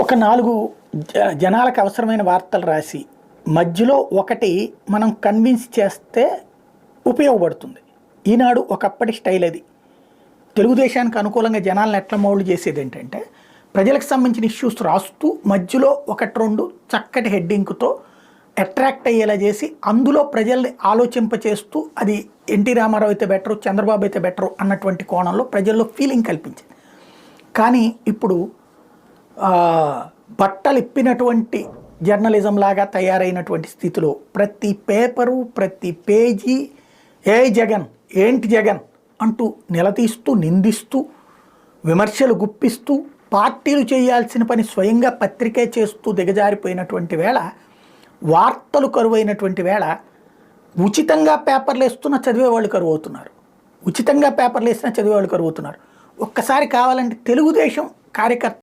ఒక నాలుగు జ- జనాలకు అవసరమైన వార్తలు రాసి మధ్యలో ఒకటి మనం కన్విన్స్ చేస్తే ఉపయోగపడుతుంది. ఈనాడు ఒకప్పటి స్టైల్ అది. తెలుగుదేశానికి అనుకూలంగా జనాలను ఎట్లా మౌళ్ళు చేసేది ఏంటంటే ప్రజలకు సంబంధించిన ఇష్యూస్ రాస్తూ మధ్యలో ఒకటి రెండు చక్కటి హెడ్డింగ్తో అట్రాక్ట్ అయ్యేలా చేసి అందులో ప్రజల్ని ఆలోచింపచేస్తూ అది ఎన్టీ రామారావు అయితే బెటరు చంద్రబాబు అయితే బెటరు అన్నటువంటి కోణంలో ప్రజల్లో ఫీలింగ్ కల్పించింది. కానీ ఇప్పుడు బట్టలిప్పినటువంటి బట్టలు ఇప్పినటువంటి జర్నలిజం లాగా తయారైనటువంటి స్థితిలో ప్రతి పేపరు ప్రతి పేజీ ఏ జగన్ ఏంటి జగన్ అంటూ నిలదీస్తూ నిందిస్తూ విమర్శలు గుప్పిస్తూ పార్టీలు చేయాల్సిన పని స్వయంగా పత్రికే చేస్తూ దిగజారిపోయినటువంటి వేళ వార్తలు కరువైనటువంటి వేళ ఉచితంగా పేపర్లు వేస్తున్న చదివేవాళ్ళు కరువు అవుతున్నారు ఉచితంగా పేపర్లు వేసినా చదివేవాళ్ళు కరువు అవుతున్నారు ఒక్కసారి కావాలంటే తెలుగుదేశం కార్యకర్త